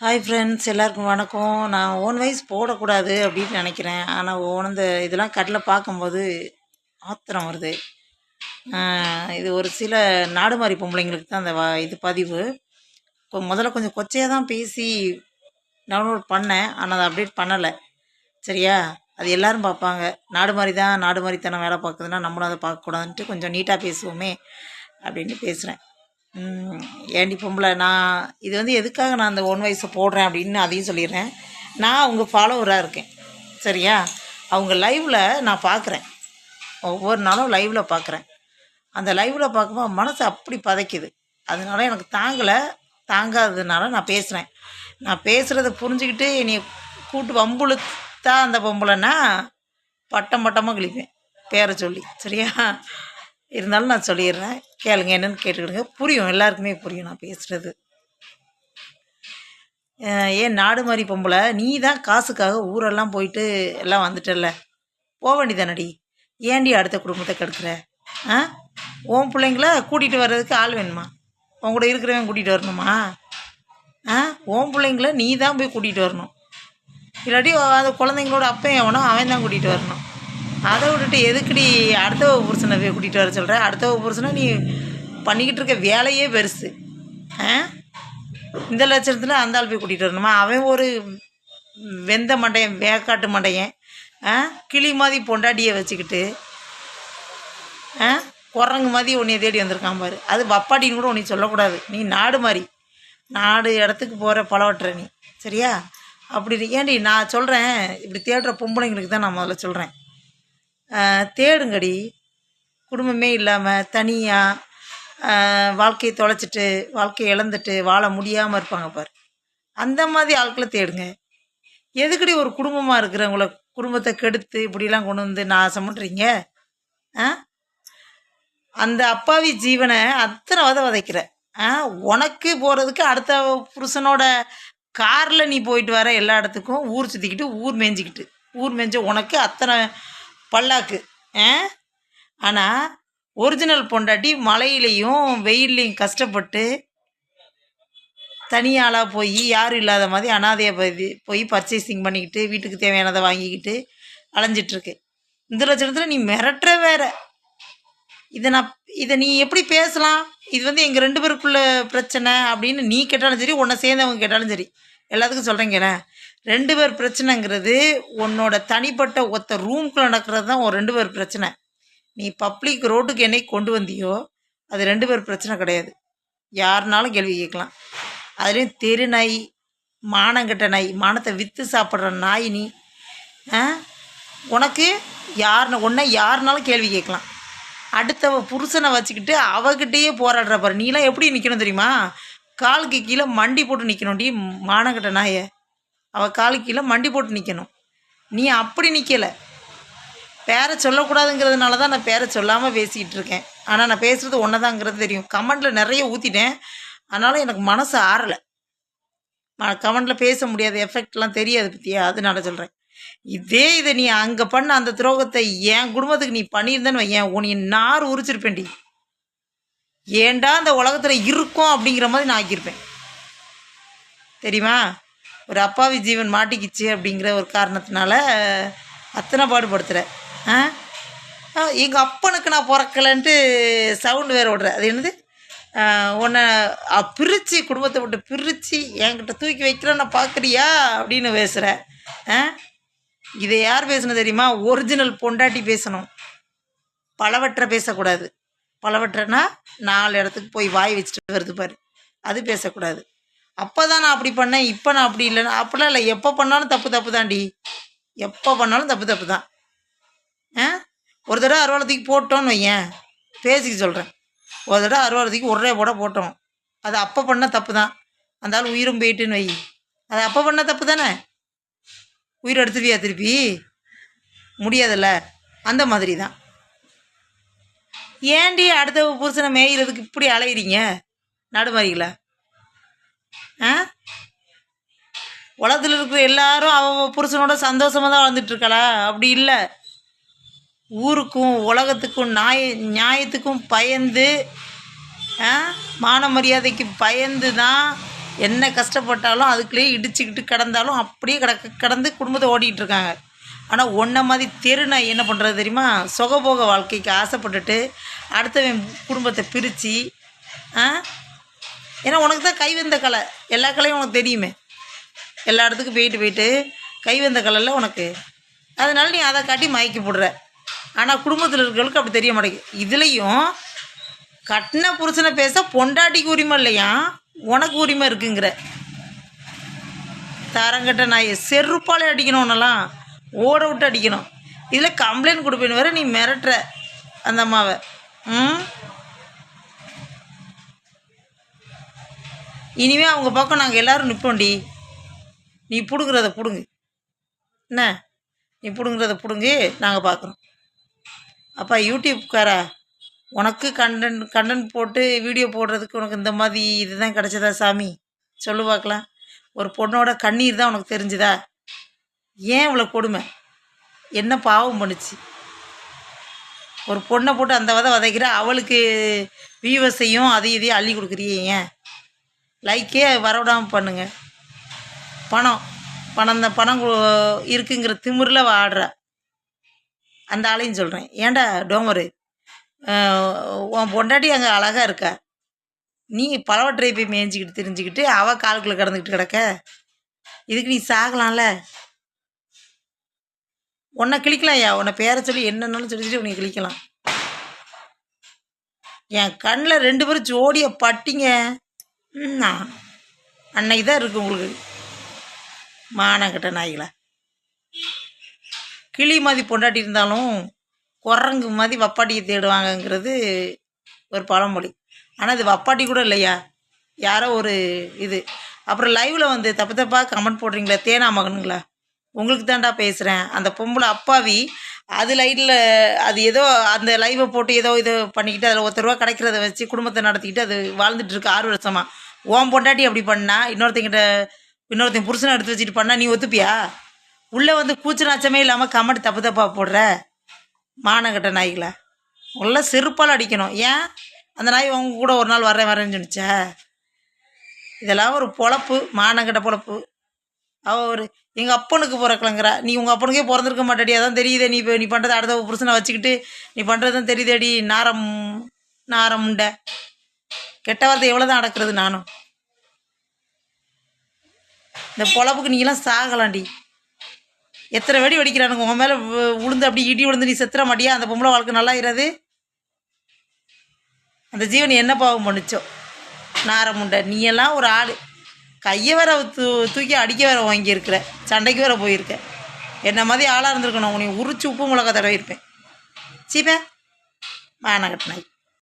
Hi friends எல்லாருக்கும் வணக்கம். நான் ஓன் வைஸ் போடக்கூடாது அப்படின்னு நினைக்கிறேன். ஆனால் ஓனந்த இதெல்லாம் கட்டில் பார்க்கும்போது ஆத்திரம் வருது. இது ஒரு சில நாடுமாறி பொம்பளைங்களுக்கு தான் அந்த வ- இது பதிவு. இப்போ முதல்ல கொஞ்சம் கொச்சையாக தான் பேசி டவுன்லோட் பண்ணேன். ஆனால் அதை அப்டேட் பண்ணலை. சரியா? அது எல்லாரும் பார்ப்பாங்க. நாடு மாதிரி தான் நாடு மாதிரி தானே வேலை பார்க்குதுன்னா நம்மளும் அதை பார்க்கக்கூடாதுன்ட்டு கொஞ்சம் நீட்டாக பேசுவோமே அப்படின்னு பேசுகிறேன் ஏண்டி பொம்பளை நான் இது வந்து எதுக்காக நான் அந்த ஒன் வயசை போடுறேன் அப்படின்னு அதையும் சொல்லிடுறேன். நான் அவங்க ஃபாலோவராக இருக்கேன். சரியா? அவங்க லைவில் நான் பார்க்குறேன் ஒவ்வொரு நாளும் லைவில் பார்க்குறேன் அந்த லைவில் பார்க்கும்போது மனசு அப்படி பதைக்குது. அதனால எனக்கு தாங்கலை. தாங்காததுனால நான் பேசுகிறேன் நான் பேசுகிறத புரிஞ்சுக்கிட்டு என்னை கூட்டு வம்புழுத்தா அந்த பொம்பளைன்னா பட்டம் பட்டமாக கிழிப்பேன். பேரை சொல்லி. சரியா? இருந்தாலும் நான் சொல்லிடுறேன். கேளுங்க என்னன்னு கேட்டுக்கிடுங்க. புரியும் எல்லாருக்குமே புரியும் நான் பேசுகிறது ஏன் நாடு மாதிரி பொம்பளை? நீ தான் காசுக்காக ஊரெல்லாம் போயிட்டு எல்லாம் வந்துட்டல போக வேண்டியதானடி? ஏண்டி அடுத்த குடும்பத்தை கெடுக்கிற? ஆ உன் பிள்ளைங்கள கூட்டிகிட்டு வர்றதுக்கு ஆள் வேணுமா? உன் கூட இருக்கிறவன் கூட்டிகிட்டு வரணுமா? ஆ உன் பிள்ளைங்கள நீ தான் போய் கூட்டிகிட்டு வரணும். இல்லாட்டி அந்த குழந்தைங்களோட அப்பன் எவனோ அவன் தான் கூட்டிகிட்டு வரணும். அதை விட்டுட்டு எதுக்குடி அடுத்த புருஷனை போய் கூட்டிகிட்டு வர சொல்கிற அடுத்த புருஷனை நீ பண்ணிக்கிட்டு இருக்க வேலையே பெருசு. ஆ? இந்த லட்சணத்தில் அந்த ஆள் போய் கூட்டிகிட்டு வரணுமா? அவன் ஒரு வெந்த மண்டையன் வேக்காட்டு மண்டையன் ஆ? கிளி மாதிரி பொண்டாட்டியை வச்சுக்கிட்டு ஆ? குரங்கு மாதிரி உன்னைய தேடி வந்திருக்கான் பாரு. அது வப்பாட்டின்னு கூட உன்னை சொல்லக்கூடாது. நீ நாடு மாதிரி நாடு இடத்துக்கு போகிற பழவட்டுற நீ. சரியா? அப்படி ஏன்டி நான் சொல்கிறேன் இப்படி தேடுற பொம்பளைங்களுக்கு தான் நான் முதல்ல சொல்கிறேன் தேடுங்கடி. குடும்பமே இல்லாமல் தனியாக வாழ்க்கையை தொலைச்சிட்டு வாழ்க்கையை இழந்துட்டு வாழ முடியாமல் இருப்பாங்க பார். அந்த மாதிரி ஆட்களை தேடுங்க. எதுக்கடி ஒரு குடும்பமாக இருக்கிறவங்கள குடும்பத்தை கெடுத்து இப்படிலாம் கொண்டு வந்து நாசம் பண்ணுறீங்க ஆ? அந்த அப்பாவி ஜீவனை அத்தனை வத வதைக்கிற. ஆ? உனக்கு போகிறதுக்கு அடுத்த புருஷனோட காரில் நீ போயிட்டு வர எல்லா இடத்துக்கும் ஊர் சுற்றிக்கிட்டு ஊர் மேய்ஞ்சிக்கிட்டு. ஊர் மேய்ஞ்ச உனக்கு அத்தனை பல்லாக்கு ஆ? ஆனால் ஒரிஜினல் பொண்டாட்டி மழையிலையும் வெயில்லையும் கஷ்டப்பட்டு தனியாளாக போய் யாரும் இல்லாத மாதிரி அனாதையாக போய் போய் பர்ச்சேசிங் பண்ணிக்கிட்டு வீட்டுக்கு தேவையானதை வாங்கிக்கிட்டு அலைஞ்சிட்ருக்கு. இந்த லட்சணத்தில் நீ மிரட்டுற வேற. இதை நான் இதை நீ எப்படி பேசலாம்? இது வந்து எங்கள் ரெண்டு பேருக்குள்ள பிரச்சனை அப்படின்னு நீ கேட்டாலும் சரி உன்னை சேர்ந்தவங்க கேட்டாலும் சரி. எல்லாத்துக்கும் சொல்கிறேங்கண்ணே ரெண்டு பேர் பிரச்சனைங்கிறது உன்னோட தனிப்பட்ட ஒத்த ரூம்குள்ளே நடக்கிறது தான் ஒரு ரெண்டு பேர் பிரச்சனை. நீ பப்ளிக் ரோட்டுக்கு என்னை கொண்டு வந்தியோ அது ரெண்டு பேர் பிரச்சனை கிடையாது. யாருனாலும் கேள்வி கேட்கலாம். அதுலேயும் தெரு நாய் மானங்கிட்ட நாய் மானத்தை விற்று சாப்பிட்ற நாய் நீ உனக்கு யாருன்னு ஒன்றை யாருனாலும் கேள்வி கேட்கலாம். அடுத்தவ புருஷனை வச்சுக்கிட்டு அவகிட்டேயே போராடுற பாரு. நீலாம் எப்படி நிற்கணும் தெரியுமா? காலுக்கு கீழே மண்டி போட்டு நிற்கணும்டி மானங்கிட்ட நாயை. அவள் காலு கீழே மண்டி போட்டு நிற்கணும் நீ அப்படி நிற்கலை பேரை சொல்லக்கூடாதுங்கிறதுனால தான் நான் பேரை சொல்லாமல் பேசிக்கிட்டு இருக்கேன். ஆனால் நான் பேசுகிறது ஒன்றதாங்கிறது தெரியும். கமெண்டில் நிறைய ஊற்றிட்டேன் அதனால் எனக்கு மனசு ஆறலை. கமெண்டில் பேச முடியாத எஃபெக்ட்லாம் தெரியாது பற்றியா அதனால சொல்கிறேன் இதே இதை நீ அங்கே பண்ண அந்த துரோகத்தை என் குடும்பத்துக்கு நீ பண்ணியிருந்தேன்னு வையன். உன்னை நார் உரிச்சிருப்பேன்டி ஏன்டா அந்த உலகத்தில் இருக்கும் அப்படிங்கிற மாதிரி நான் ஆக்கியிருப்பேன். தெரியுமா? ஒரு அப்பாவி ஜீவன் மாட்டிக்கிச்சு அப்படிங்கிற ஒரு காரணத்தினால அத்தனை பாடுபடுத்துகிற ஆ எங்கள் அப்பனுக்கு நான் பிறக்கலன்ட்டு சவுண்டு வேறு விடுற அது என்னது? உன்னை பிரித்து குடும்பத்தை விட்டு பிரித்து என்கிட்ட தூக்கி வைக்கிறேன்னு பார்க்குறியா அப்படின்னு பேசுகிறேன் ஆ இதை யார் பேசணும் தெரியுமா? ஒரிஜினல் பொண்டாட்டி பேசணும். பலவற்றை பேசக்கூடாது. பலவற்றனா நாலு இடத்துக்கு போய் வாய் வச்சுட்டு வருது பாரு. அது பேசக்கூடாது. அப்போ தான் நான் அப்படி பண்ணேன் இப்போ நான் அப்படி இல்லைன்னா. அப்படிலாம் இல்லை. எப்போ பண்ணாலும் தப்பு தப்பு தாண்டி எப்போ பண்ணாலும் தப்பு தப்பு தான். ஆ? ஒரு தடவை அறுவாலத்துக்கு போட்டோன்னு வையேன். பேசிக்க சொல்கிறேன் ஒரு தடவை அறுவாலத்துக்கு ஒரே போட போட்டோம். அது அப்போ பண்ண தப்பு தான். அந்த ஆள் உயிரும் போயிட்டுன்னு வை. அது அப்போ பண்ண தப்பு தானே? உயிர் எடுத்துவியா திருப்பி? முடியாதுல்ல. அந்த மாதிரி தான். ஏண்டி அடுத்த புருஷனை மேய்கிறதுக்கு இப்படி அலையிறீங்க? நடுமாறிகளா ஆ? உலகத்தில் இருக்கிற எல்லாரும் அவ புருஷனோட சந்தோஷமாக தான் வாழ்ந்துட்டுருக்காளா? அப்படி இல்லை. ஊருக்கும் உலகத்துக்கும் நாய நியாயத்துக்கும் பயந்து ஆ? மான மரியாதைக்கு பயந்து தான் என்ன கஷ்டப்பட்டாலும் அதுக்குள்ளேயே இடிச்சுக்கிட்டு கிடந்தாலும் அப்படியே கிடக்க கிடந்து குடும்பத்தை ஓட்டிகிட்டு இருக்காங்க ஆனால் ஒன்றை மாதிரி தெரு நான் என்ன பண்ணுறது தெரியுமா? சுகபோக வாழ்க்கைக்கு ஆசைப்பட்டுட்டு அடுத்தவன் குடும்பத்தை பிரித்து ஆ? ஏன்னா உனக்கு தான் கைவந்த கலை. எல்லா கலையும் உனக்கு தெரியுமே. எல்லா இடத்துக்கும் போயிட்டு போயிட்டு கைவந்த கலையில் உனக்கு. அதனால நீ அதை காட்டி மயக்கி போடுற. ஆனால் குடும்பத்தில் இருக்கிறவங்களுக்கு அப்படி தெரிய மாட்டேங்குது. இதுலேயும் கட்டின புருஷனை பேச பொண்டாட்டிக்கு உரிமை இல்லையா? உனக்கு உரிமை இருக்குங்கிற. தரங்கட்ட நான் செருப்பாலே அடிக்கணும் உன்னெல்லாம். ஓட விட்டு அடிக்கணும். இதில் கம்ப்ளைண்ட் கொடுப்பேன்னு வேற நீ மிரட்டுற அந்த அம்மாவை. ம்? இனிமே அவங்க பக்கம் நாங்கள் எல்லோரும் நிற்போண்டி நீ பிடுங்குறத பிடுங்கு. என்ன? நீ பிடுங்குறத பிடுங்கு நாங்கள் பார்க்குறோம் அப்பா யூடியூப்காரா? உனக்கு கண்டென்ட் கண்டென்ட் போட்டு வீடியோ போடுறதுக்கு உனக்கு இந்த மாதிரி இதுதான் கிடச்சதா சாமி? சொல்லு பார்க்கலாம் ஒரு பொண்ணோட கண்ணீர் தான் உனக்கு தெரிஞ்சுதா? ஏன் இவ்வளோ கொடுமை? என்ன பாவம் பண்ணுச்சு? ஒரு பொண்ணை போட்டு அந்த வதை வதைக்கிற அவளுக்கு வியூவர்ஸையும் அதையும் இதையும் அள்ளி கொடுக்குறியே ஏன்? லைக்கே வரவிடாமல் பண்ணுங்க. பணம். பணம் தான் பணம் இருக்குங்கிற திமிரில் ஆடுற அந்த ஆளையும் சொல்கிறேன் ஏன்டா டோமரு உன் பொண்டாட்டி அங்கே அழகாக இருக்கா? நீ பலவற்றை போய் மேய்ஞ்சிக்கிட்டு தெரிஞ்சுக்கிட்டு அவள் காலுக்குள்ளே கடந்துக்கிட்டு கிடக்க? இதுக்கு நீ சாகலாம்ல? உன்னை கிளிக்கலாம் ஐயா. உன்னை பேரை சொல்லி என்னன்னாலும் சொல்லி சொல்லி உன்னை கிழிக்கலாம். என் கண்ணில் ரெண்டு பேரும் ஜோடியை பட்டிங்க. ம், அன்னைக்கு தான் இருக்கு உங்களுக்கு. மானங்கிட்ட நாய்களா. கிளி மாதிரி பொண்டாட்டி இருந்தாலும் குரங்கு மாதிரி வப்பாட்டியை தேடுவாங்கங்கிறது ஒரு பழமொழி. ஆனால் இது வப்பாட்டி கூட இல்லையா? யாரோ ஒரு இது. அப்புறம் லைவில் வந்து தப்பு தப்பாக கமெண்ட் போடுறீங்களா தேனா மகனுங்களா உங்களுக்கு தான்டா பேசுகிறேன் அந்த பொம்பளை அப்பாவி அது லைட்டில் அது ஏதோ அந்த லைவை போட்டு ஏதோ இது பண்ணிக்கிட்டு அதில் ஒருத்தர் ரூபா கிடைக்கிறத வச்சு குடும்பத்தை நடத்திக்கிட்டு அது வாழ்ந்துட்டுருக்கு ஆறு வருஷமாக ஓம் பொண்டாட்டி அப்படி பண்ணா இன்னொருத்தங்கிட்ட இன்னொருத்தன் புருஷனை எடுத்து வச்சுட்டு பண்ணா நீ ஒத்துப்பியா? உள்ளே வந்து கூச்ச நாச்சமே இல்லாமல் கமெண்ட் தப்பு தப்பாக போடுற மானங்கட்ட நாய்களை. உள்ள செருப்பால் அடிக்கணும். ஏன்? அந்த நாய் உங்க கூட ஒரு நாள் வரேன் வரேன்னு சொன்னிச்சா. இதெல்லாம் ஒரு பொழப்பு மானங்கட்ட பொழப்பு. அவள் ஒரு எங்கள் அப்பனுக்கு பிறக்கலங்கிறா. நீ உங்கள் அப்பனுக்கே பிறந்திருக்க மாட்டாடி. அதான் தெரியுதே. நீ இப்போ நீ பண்ணுறது அடுத்த புருஷனை வச்சுக்கிட்டு நீ பண்ணுறதும் தெரியுதேடி. நாரம் நாரம் உண்டை. கெட்ட வார்த்தை எவ்வளோ தான் அடக்கிறது நானும். இந்த பொழப்புக்கு நீங்களாம் சாகலாண்டி. எத்தனை வெடி வெடிக்கிறானுங்க? உன் மேலே விழுந்து அப்படி இடி விழுந்து நீ செத்துற மாட்டியா? அந்த பொம்பளை வாழ்க்கை நல்லா இராது? அந்த ஜீவன் என்ன பாவம் பண்ணுச்சோ? நாரமுண்டை நீ எல்லாம் ஒரு ஆள். கையை வேற தூ தூக்கி அடிக்க வேற வாங்கியிருக்கிற. சண்டைக்கு வேற போயிருக்க. என்ன மாதிரி ஆளாக இருந்திருக்கணும். உன்னை உரிச்சு உப்பு மிளகா தடவை இருப்பேன் சீப்பே மானகட்ட நாய்